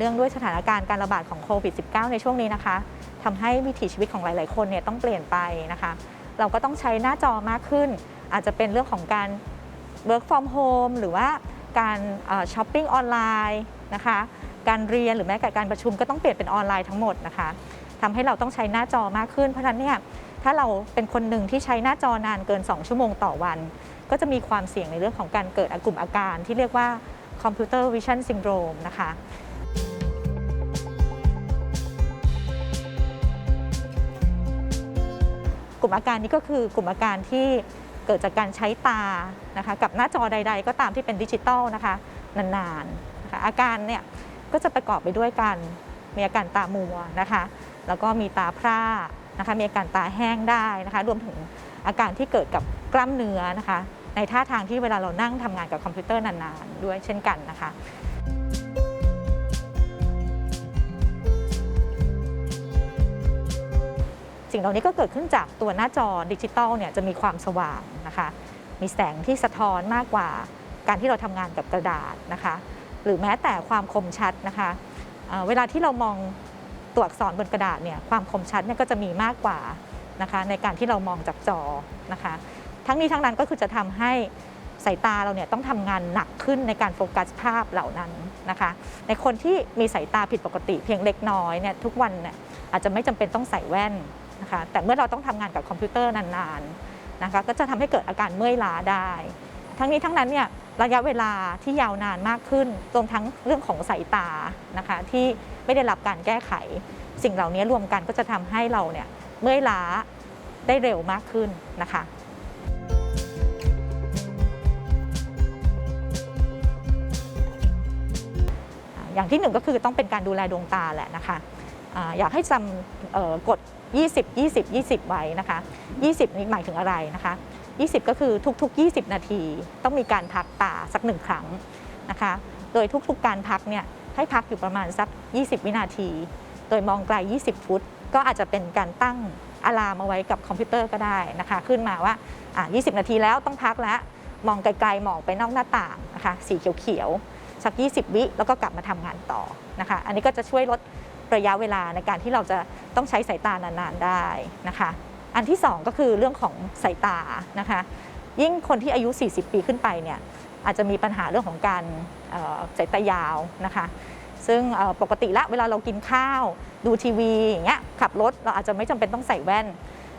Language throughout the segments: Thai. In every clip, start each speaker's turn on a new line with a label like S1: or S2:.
S1: เนื่องด้วยสถานการณ์การระบาดของโควิด -19 ในช่วงนี้นะคะทำให้วิถีชีวิตของหลาย ๆ คนเนี่ยต้องเปลี่ยนไปนะคะ เราก็ต้องใช้หน้าจอมากขึ้น อาจจะเป็นเรื่องของการ work from home หรือว่าการช้อปปิ้งออนไลน์นะคะ การเรียนหรือแม้แต่การประชุมก็ต้องเปลี่ยนเป็นออนไลน์ทั้งหมดนะคะทำให้เราต้องใช้หน้าจอมากขึ้น เพราะฉะนั้นเนี่ยถ้าเราเป็นคนหนึ่งที่ใช้หน้าจอนานเกิน 2 ชั่วโมงต่อวัน ก็จะมีความเสี่ยงในเรื่องของการเกิดกลุ่มอาการที่เรียกว่าคอมพิวเตอร์วิชั่นซินโดรมนะคะ กลุ่มอาการนี้ก็คือกลุ่มอาการที่เกิดจากการใช้ตานะคะกับหน้าจอใด ๆ ก็ตามที่เป็นดิจิตอลนะคะนานๆนะคะอาการเนี่ยก็จะประกอบไปด้วยการมีอาการตามัวนะคะแล้วก็มีตาพร่านะคะมีอาการตาแห้งได้นะคะรวมถึงอาการที่เกิดกับกล้ามเนื้อนะคะในท่าทางที่เวลาเรานั่งทำงานกับคอมพิวเตอร์นานๆ ด้วยเช่นกันนะคะ สิ่งเหล่านี้ก็เกิดขึ้นจากตัวหน้าจอดิจิตอลเนี่ยจะมีความสว่างนะคะ มีแสงที่สะท้อนมากกว่าการที่เราทำงานกับกระดาษนะคะ หรือแม้แต่ความคมชัดนะคะเเวลาที่เรามองตัวอักษรบนกระดาษเนี่ยความคมชัดเนี่ยก็จะมีมากกว่านะคะในการที่เรามองจากจอนะคะ ทั้งนี้ทั้งนั้นก็คือจะทำให้สายตาเราเนี่ยต้องทำงานหนักขึ้นในการโฟกัสภาพเหล่านั้นนะคะ ในคนที่มีสายตาผิดปกติเพียงเล็กน้อยเนี่ยทุกวันเนี่ยอาจจะไม่จำเป็นต้องใส่แว่น นะคะแต่เมื่อเราต้องทำงานกับคอมพิวเตอร์นานๆนะคะก็จะทำให้เกิดอาการเมื่อยล้าได้ ทั้งนี้ทั้งนั้นเนี่ยระยะเวลาที่ยาวนานมากขึ้นรวมทั้งเรื่องของสายตานะคะที่ไม่ได้รับการแก้ไข สิ่งเหล่านี้รวมกันก็จะทำให้เราเนี่ยเมื่อยล้าได้เร็วมากขึ้นนะคะอย่างที่หนึ่งก็คือต้องเป็นการดูแลดวงตาแหละนะคะ อยากให้จำเอ่อกฎ 20 20 20 ไว้นะคะ 20 นี้หมายถึงอะไรนะคะ 20 ก็คือทุก ๆ 20 นาที ต้องมีการพักตาสักหนึ่งครั้งนะคะ โดยทุกๆ การพักเนี่ยให้พักอยู่ประมาณสัก 20 วินาที โดยมองไกล 20 ฟุต ก็อาจจะเป็นการตั้งอะลามเอาไว้กับคอมพิวเตอร์ก็ได้นะคะ ขึ้นมาว่าอะ20 นาทีแล้วต้องพักแล้ว มองไกลๆ มองไปนอกหน้าต่างนะคะ สีเขียวๆ สัก 20 วิ แล้วก็กลับมาทำงานต่อนะคะ อันนี้ก็จะช่วยลด ระยะเวลาในการที่เราจะต้องใช้สายตานานๆได้นะคะ อันที่ 2 ก็คือเรื่องของสายตานะคะ ยิ่งคนที่อายุ 40 ปีขึ้นไปเนี่ยอาจจะมีปัญหาเรื่องของการสายตายาวนะคะ ซึ่งปกติละเวลาเรากินข้าว ดูทีวีอย่างเงี้ยขับรถเราอาจจะไม่จำเป็นต้องใส่แว่น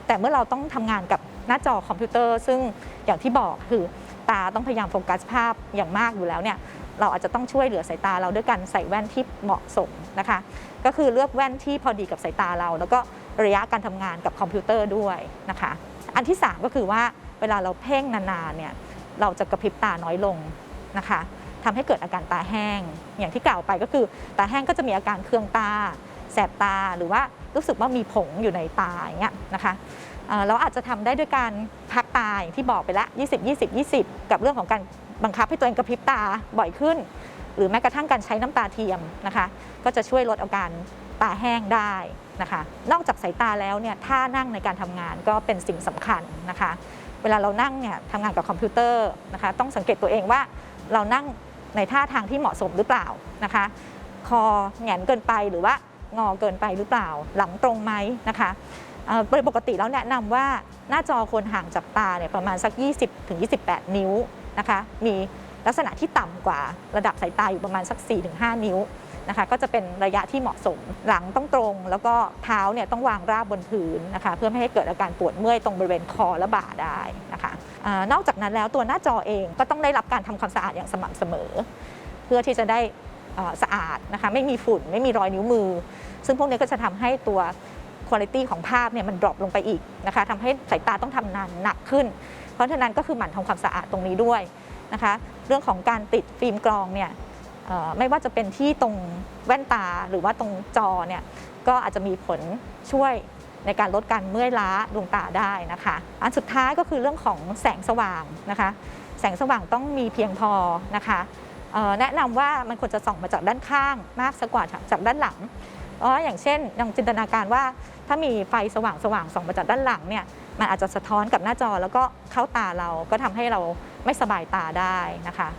S1: แต่เมื่อเราต้องทำงานกับหน้าจอคอมพิวเตอร์ ซึ่งอย่างที่บอกคือตาต้องพยายามโฟกัสภาพอย่างมากอยู่แล้วเนี่ย เราอาจจะต้องช่วยเหลือสายตาเราด้วยการใส่แว่นที่เหมาะสมนะคะ ก็คือเลือกแว่นที่พอดีกับสายตาเรา แล้วก็ระยะการทำงานกับคอมพิวเตอร์ด้วยนะคะ อันที่ 3 ก็คือว่าเวลาเราเพ่งนานๆเนี่ยเราจะกระพริบตาน้อยลงนะคะทำให้เกิดอาการตาแห้ง อย่างที่กล่าวไปก็คือตาแห้งก็จะมีอาการเคืองตา แสบตาหรือว่ารู้สึกว่ามีผงอยู่ในตาอย่างเงี้ยนะคะเราอาจจะทำได้ด้วยการพักตาอย่างที่บอกไปล้ว20 20 20 กับเรื่องของการ บังคับให้ตัวเองกระพริบตาบ่อยขึ้น หรือแม้กระทั่งการใช้น้ำตาเทียมนะคะ ก็จะช่วยลดอาการตาแห้งได้นะคะ นอกจากสายตาแล้วเนี่ยท่านั่งในการทำงานก็เป็นสิ่งสำคัญนะคะ เวลาเรานั่งเนี่ยทำงานกับคอมพิวเตอร์นะคะ ต้องสังเกตตัวเองว่าเรานั่งในท่าทางที่เหมาะสมหรือเปล่านะคะ คอแหงนเกินไปหรือว่างอเกินไปหรือเปล่า หลังตรงไหมนะคะโดยปกติแล้วแนะนำว่าหน้าจอควรห่างจากตาเนี่ยประมาณสัก 20ถึง28 นิ้ว นะคะ มีลักษณะที่ต่ำกว่าระดับสายตาอยู่ประมาณสัก 4-5 นิ้วนะคะ ก็จะเป็นระยะที่เหมาะสม หลังต้องตรง แล้วก็เท้าเนี่ยต้องวางราบบนพื้นนะคะ เพื่อไม่ให้เกิดอาการปวดเมื่อยตรงบริเวณคอและบ่าได้นะคะอนอกจากนั้นแล้วตัวหน้าจอเองก็ต้องได้รับการทำความสะอาดอย่างสม่ำเสมอ เพื่อที่จะได้สะอาดนะคะ ไม่มีฝุ่น ไม่มีรอยนิ้วมือ ซึ่งพวกนี้ก็จะทำให้ตัวคุณภาพของภาพเนี่ยมันดรอปลงไปอีกนะคะทำให้สายตาต้องทำนานหนักขึ้น ราะฉะนั้นก็คือหมั่นทำความสะอาดตรงนี้ด้วยนะคะ เรื่องของการติดฟิล์มกรองเนี่ยไม่ว่าจะเป็นที่ตรงแว่นตาหรือว่าตรงจอเนี่ยก็อาจจะมีผลช่วยในการลดการเมื่อยล้าดวงตาได้นะคะ อันสุดท้ายก็คือเรื่องของแสงสว่างนะคะ แสงสว่างต้องมีเพียงพอนะคะแนะนำว่ามันควรจะส่องมาจากด้านข้างมากสักกว่าจากด้านหลัง เพราะอย่างเช่นยังจินตนาการว่า ถ้ามีไฟสว่างสว่างๆส่องมาจากด้านหลังเนี่ยมันอาจจะสะท้อนกับหน้าจอแล้วก็เข้าตาเราก็ทำให้เราไม่สบายตาได้นะคะ